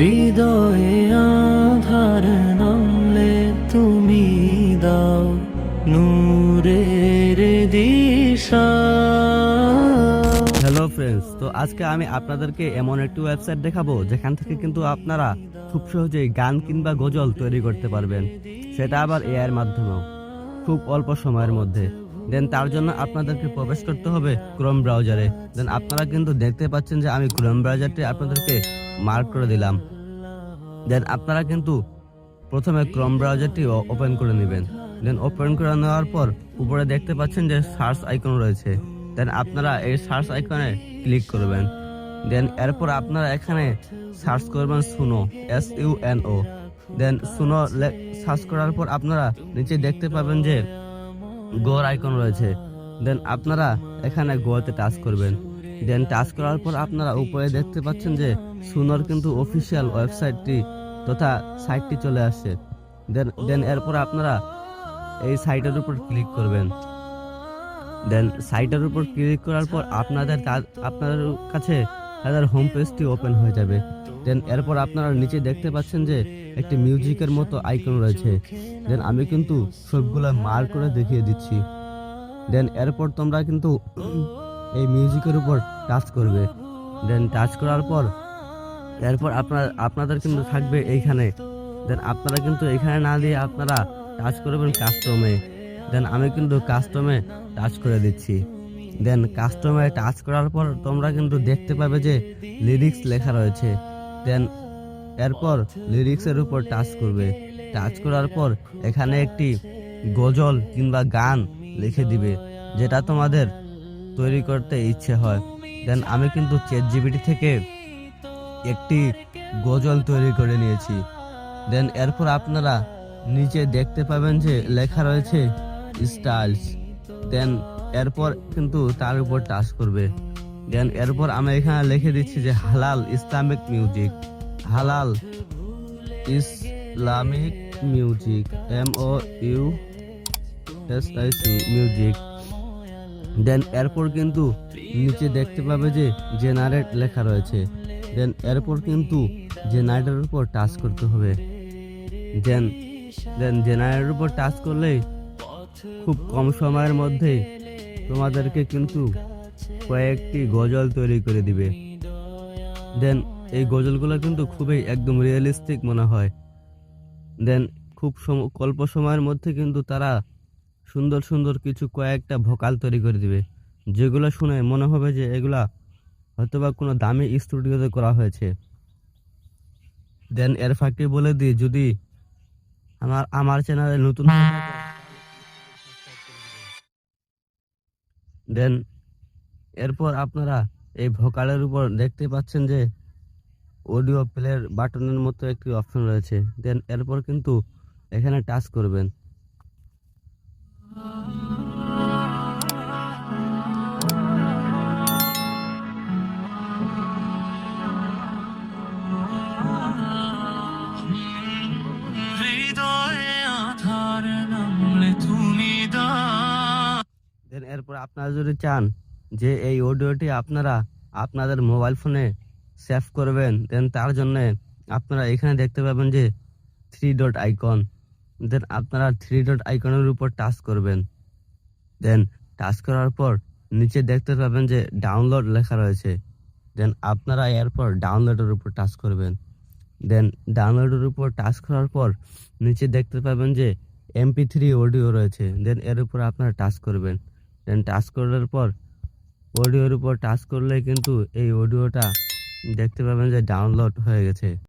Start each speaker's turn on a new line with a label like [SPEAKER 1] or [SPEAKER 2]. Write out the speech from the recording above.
[SPEAKER 1] হৃদয়ে আধার নামলে তুমি দাও নূরের দিশা।
[SPEAKER 2] হ্যালো ফ্রেন্ডস তো আজকে আমি আপনাদেরকে এমন একটি ওয়েবসাইট দেখাবো যেখান থেকে কিন্তু আপনারা খুব সহজেই গান কিংবা গজল তৈরি করতে পারবেন। সেটা আবার এআই এর মাধ্যমেও, খুব অল্প সময়ের মধ্যে। দেন তার জন্য আপনাদেরকে প্রবেশ করতে হবে ক্রোম ব্রাউজারে দেন আপনারা কিন্তু দেখতে পাচ্ছেন যে আমি ক্রোম ব্রাউজারটি আপনাদেরকে মার্ক করে দিলাম। দেন আপনারা কিন্তু প্রথমে ক্রম ব্রাউজারটি ওপেন করে নেবেন। দেন ওপেন করে নেওয়ার পর উপরে দেখতে পাচ্ছেন যে সার্চ আইকন রয়েছে। দেন আপনারা এই সার্চ আইকনে ক্লিক করবেন। দেন এরপর আপনারা এখানে সার্চ করবেন Suno S U N O then Suno search করার পর আপনারা নিচে দেখতে পাবেন যে গোর আইকন রয়েছে। দেন আপনারা এখানে গোয়াতে টাচ করবেন। দেন টাচ করার পর আপনারা উপরে দেখতে পাচ্ছেন যে সুনোর কিন্তু অফিসিয়াল ওয়েবসাইটটি তথা সাইটটি চলে আসছে। দেন দেন এরপর আপনারা এই সাইটের উপর ক্লিক করবেন। দেন সাইটের উপর ক্লিক করার পর আপনাদের আপনাদের কাছে তাদের হোম পেজটি ওপেন হয়ে যাবে। দেন এরপর আপনারা নিচে দেখতে পাচ্ছেন যে একটি মিউজিকের মতো আইকন রয়েছে। দেন আমি কিন্তু সবগুলো মার করে দেখিয়ে দিচ্ছি। দেন এরপর তোমরা কিন্তু এই মিউজিকের উপর টাচ করবে। দেন টাচ করার পর, এরপর আপনার, আপনাদের কিন্তু থাকবে এইখানে। দেন আপনারা কিন্তু এখানে না দিয়ে আপনারা টাচ করবেন কাস্টমে দেন আমি কিন্তু কাস্টমে টাচ করে দিচ্ছি। দেন কাস্টমে টাচ করার পর তোমরা কিন্তু দেখতে পাবে যে লিরিক্স লেখা রয়েছে। দেন এরপর লিরিক্সের উপর টাচ করবে। টাচ করার পর এখানে একটি গজল কিংবা গান লিখে দিবে, যেটা তোমাদের তৈরি করতে ইচ্ছে হয়। দেন আমি কিন্তু চেট জিবিটি থেকে একটি গজল তৈরি করে নিয়েছি। দেন এরপর আপনারা নিচে দেখতে পাবেন যে লেখা রয়েছে স্টাইলস। দেন এরপর কিন্তু তার উপর টাচ করবে। দেন এরপর আমি এখানে লিখে দিচ্ছি যে হালাল ইসলামিক মিউজিক। হালাল Islamic music M O U S I C music then এরপর কিন্তু নিচে দেখতে পাবে যে জেনারেট লেখা রয়েছে। দেন এরপর কিন্তু জেনারেটের উপর টাচ করতে হবে। দেন দেন জেনারেটের উপর টাচ করলে খুব কম সময়ের মধ্যে তোমাদেরকে কিন্তু কয়েকটি গজল তৈরি করে দিবে। দেন এই গজলগুলো কিন্তু খুবই একদম রিয়েলিস্টিক মনে হয়। দেন খুব অল্প সময়ের মধ্যে কিন্তু তারা সুন্দর সুন্দর কিছু কয়েকটা ভোকাল তৈরি করে দিবে। যেগুলো শুনে মনে হবে যে এগুলা হয়তোবা কোনো দামি স্টুডিওতে করা হয়েছে। দেন এর ফাঁকে বলে দিই, যদি আমার আমার চ্যানেলে নতুন দেন এরপর আপনারা এই ভোকালের উপর দেখতে পাচ্ছেন যে অডিও প্লের বাটনের মতো একটি অপশন রয়েছে। দেন এরপর কিন্তু এখানে টাচ করবেন। এরপর আপনারা যদি চান যে এই অডিওটি আপনারা আপনাদের মোবাইল ফোনে সেভ করবেন দেন তার জন্য আপনারা এখানে দেখতে পাবেন যে থ্রি ডট আইকন দেন আপনারা থ্রি ডট আইকনের উপর টাচ করবেন। দেন টাচ করার পর নিচে দেখতে পাবেন যে ডাউনলোড লেখা রয়েছে। দেন আপনারা এরপর ডাউনলোডের উপর টাচ করবেন। দেন ডাউনলোডের উপর টাচ করার পর নিচে দেখতে পাবেন যে এমপি থ্রি অডিও রয়েছে। দেন এর উপর আপনারা টাচ করবেন। দেন টাচ করার পর অডিওর উপর টাচ করলে কিন্তু এই অডিওটা দেখতে পাবেন যে ডাউনলোড হয়ে গেছে।